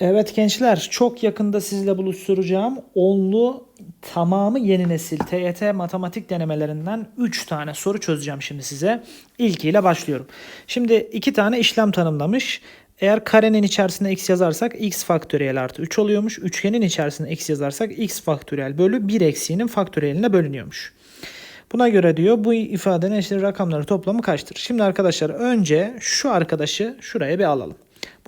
Evet gençler çok yakında sizle buluşturacağım onlu tamamı yeni nesil TYT matematik denemelerinden 3 tane soru çözeceğim şimdi size. İlkiyle başlıyorum. Şimdi 2 tane işlem tanımlamış. Eğer karenin içerisinde x yazarsak x faktöriyel artı 3 oluyormuş. Üçgenin içerisinde x yazarsak x faktöriyel bölü 1 eksiğinin faktöriyeline bölünüyormuş. Buna göre diyor bu ifadenin eşittir rakamları toplamı kaçtır? Şimdi arkadaşlar önce şu arkadaşı şuraya bir alalım.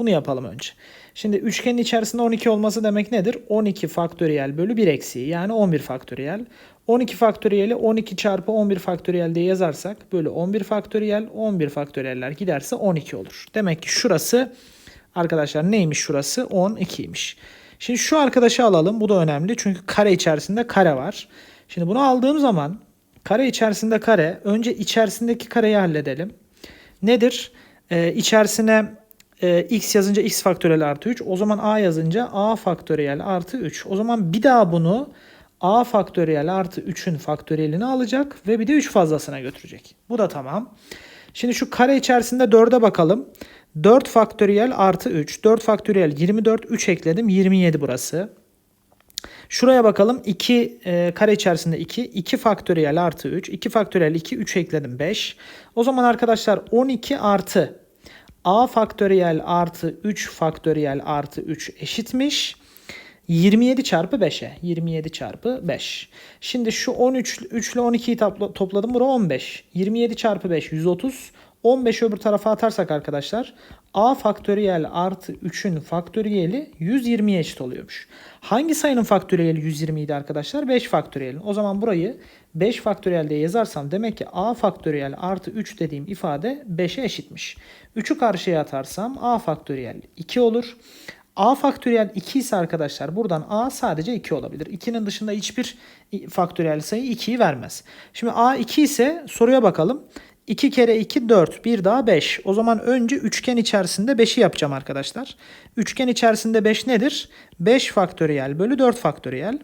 Bunu yapalım önce. Şimdi üçgenin içerisinde 12 olması demek nedir? 12 faktöriyel bölü 1 eksiği yani 11 faktöriyel. 12 faktöriyeli 12 çarpı 11 faktöriyel diye yazarsak bölü 11 faktöriyel 11 faktöriyeller giderse 12 olur. Demek ki şurası arkadaşlar neymiş şurası? 12'ymiş. Şimdi şu arkadaşı alalım. Bu da önemli çünkü kare içerisinde kare var. Şimdi bunu aldığım zaman kare içerisinde kare önce içerisindeki kareyi halledelim. Nedir? Ee, içerisine e, x yazınca x faktöriyel artı 3. O zaman a yazınca a faktöriyel artı 3. O zaman bir daha bunu a faktöriyel artı 3'ün faktöriyelini alacak ve bir de 3 fazlasına götürecek. Bu da tamam. Şimdi şu kare içerisinde 4'e bakalım. 4 faktöriyel artı 3. 4 faktöriyel 24. 3 ekledim. 27 burası. Şuraya bakalım. 2 e, kare içerisinde 2. 2 faktöriyel artı 3. 2 faktöriyel 2. 3 ekledim 5. O zaman arkadaşlar 12 artı a faktöriyel artı 3 faktöriyel artı 3 eşitmiş. 27 çarpı 5'e. 27 çarpı 5. Şimdi şu 13 3 ile 12'yi topladım. Bura 15. 27 çarpı 5 130. 15 öbür tarafa atarsak arkadaşlar a faktöriyel artı 3'ün faktöriyeli 120'ye eşit oluyormuş. Hangi sayının faktöriyeli 120 idi arkadaşlar? 5 faktöriyelin. O zaman burayı 5 faktöriyel diye yazarsam demek ki a faktöriyel artı 3 dediğim ifade 5'e eşitmiş. 3'ü karşıya atarsam a faktöriyel 2 olur. A faktöriyel 2 ise arkadaşlar buradan A sadece 2 olabilir. 2'nin dışında hiçbir faktöriyel sayı 2'yi vermez. Şimdi A 2 ise soruya bakalım. 2 kere 2 4. Bir daha 5. O zaman önce üçgen içerisinde 5'i yapacağım arkadaşlar. Üçgen içerisinde 5 nedir? 5 faktöriyel bölü 4 faktöriyel.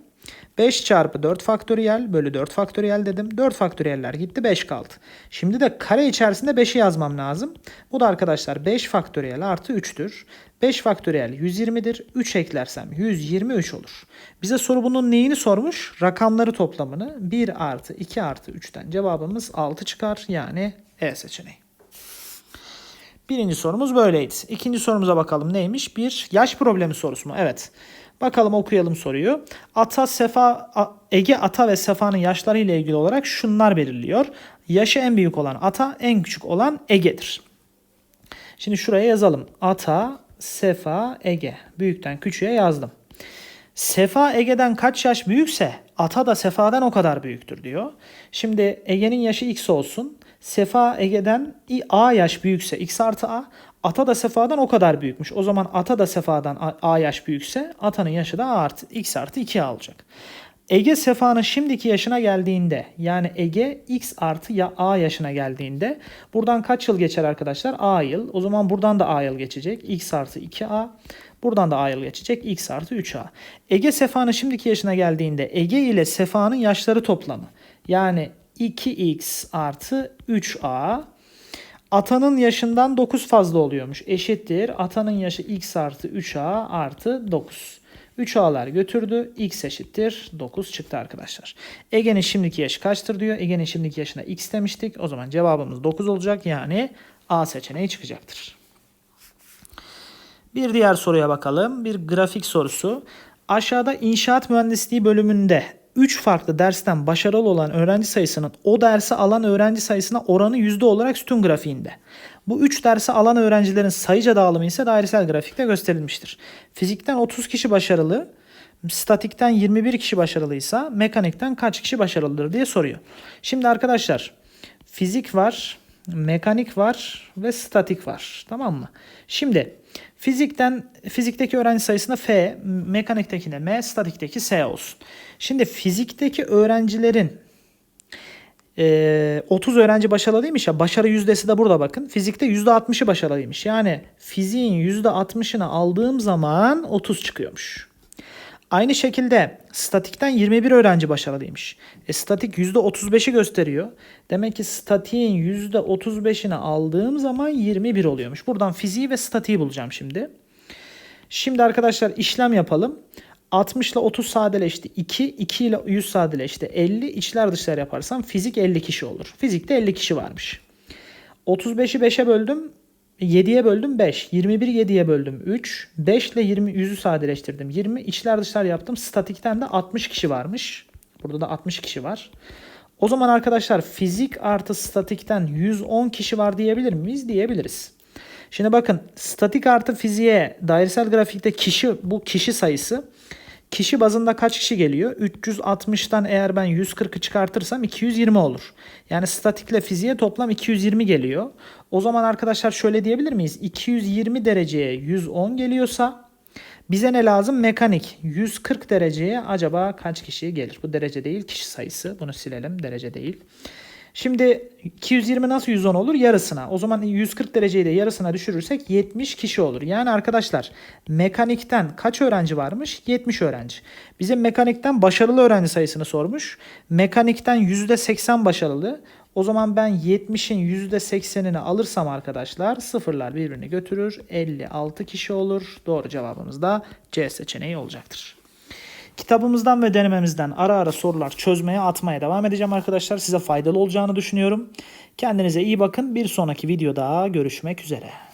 5 çarpı 4 faktöriyel bölü 4 faktöriyel dedim. 4 faktöriyeller gitti 5 kaldı. Şimdi de kare içerisinde 5'i yazmam lazım. Bu da arkadaşlar 5 faktöriyel artı 3'tür. 5 faktöriyel 120'dir. 3 eklersem 123 olur. Bize soru bunun neyini sormuş? Rakamları toplamını 1 artı 2 artı 3'ten cevabımız 6 çıkar. Yani E seçeneği. Birinci sorumuz böyleydi. İkinci sorumuza bakalım neymiş? Bir yaş problemi sorusu mu? Evet. Bakalım okuyalım soruyu. Ata, Sefa, Ege, Ata ve Sefa'nın yaşları ile ilgili olarak şunlar belirliyor. Yaşı en büyük olan Ata, en küçük olan Ege'dir. Şimdi şuraya yazalım. Ata, Sefa, Ege. Büyükten küçüğe yazdım. Sefa Ege'den kaç yaş büyükse Ata da Sefa'dan o kadar büyüktür diyor. Şimdi Ege'nin yaşı x olsun. Sefa Ege'den A yaş büyükse x artı A. Ata da Sefa'dan o kadar büyükmüş. O zaman Ata da Sefa'dan A yaş büyükse Ata'nın yaşı da A artı x artı 2 alacak. Ege Sefa'nın şimdiki yaşına geldiğinde yani Ege x artı ya A yaşına geldiğinde buradan kaç yıl geçer arkadaşlar? A yıl. O zaman buradan da A yıl geçecek. x artı 2A. Buradan da A yıl geçecek. x artı 3A. Ege Sefa'nın şimdiki yaşına geldiğinde Ege ile Sefa'nın yaşları toplamı. Yani 2x artı 3a atanın yaşından 9 fazla oluyormuş. Eşittir. Atanın yaşı x artı 3a artı 9. 3a'lar götürdü. x eşittir. 9 çıktı arkadaşlar. Ege'nin şimdiki yaşı kaçtır diyor. Ege'nin şimdiki yaşına x demiştik. O zaman cevabımız 9 olacak. Yani A seçeneği çıkacaktır. Bir diğer soruya bakalım. Bir grafik sorusu. Aşağıda inşaat mühendisliği bölümünde 3 farklı dersten başarılı olan öğrenci sayısının o dersi alan öğrenci sayısına oranı yüzde olarak sütun grafiğinde. Bu 3 dersi alan öğrencilerin sayıca dağılımı ise dairesel grafikte gösterilmiştir. Fizikten 30 kişi başarılı, statikten 21 kişi başarılıysa mekanikten kaç kişi başarılıdır diye soruyor. Şimdi arkadaşlar fizik var, mekanik var ve statik var. Tamam mı? Şimdi fizikten fizikteki öğrenci sayısına F, mekaniktekine M, statikteki S olsun. Şimdi fizikteki öğrencilerin e, 30 öğrenci başarılıymış ya başarı yüzdesi de burada bakın. Fizikte %60'ı başarılıymış. Yani fiziğin %60'ını aldığım zaman 30 çıkıyormuş. Aynı şekilde statikten 21 öğrenci başarılıymış. E, statik %35'i gösteriyor. Demek ki statiğin %35'ini aldığım zaman 21 oluyormuş. Buradan fiziği ve statiği bulacağım şimdi. Şimdi arkadaşlar işlem yapalım. 60 ile 30 sadeleşti 2, 2 ile 100 sadeleşti 50. İçler dışlar yaparsam fizik 50 kişi olur. Fizikte 50 kişi varmış. 35'i 5'e böldüm. 7'ye böldüm 5. 21 7'ye böldüm 3. 5 ile 20 100'ü sadeleştirdim. 20 içler dışlar yaptım. Statikten de 60 kişi varmış. Burada da 60 kişi var. O zaman arkadaşlar fizik artı statikten 110 kişi var diyebilir miyiz? Diyebiliriz. Şimdi bakın statik artı fiziğe dairesel grafikte kişi bu kişi sayısı. Kişi bazında kaç kişi geliyor? 360'tan eğer ben 140'ı çıkartırsam 220 olur. Yani statikle fiziğe toplam 220 geliyor. O zaman arkadaşlar şöyle diyebilir miyiz? 220 dereceye 110 geliyorsa bize ne lazım? Mekanik. 140 dereceye acaba kaç kişi gelir? Bu derece değil kişi sayısı. Bunu silelim. Derece değil. Şimdi 220 nasıl 110 olur? Yarısına. O zaman 140 dereceyi de yarısına düşürürsek 70 kişi olur. Yani arkadaşlar mekanikten kaç öğrenci varmış? 70 öğrenci. Bize mekanikten başarılı öğrenci sayısını sormuş. Mekanikten %80 başarılı. O zaman ben 70'in %80'ini alırsam arkadaşlar sıfırlar birbirini götürür. 56 kişi olur. Doğru cevabımız da C seçeneği olacaktır. Kitabımızdan ve denememizden ara ara sorular çözmeye atmaya devam edeceğim arkadaşlar. Size faydalı olacağını düşünüyorum. Kendinize iyi bakın. Bir sonraki videoda görüşmek üzere.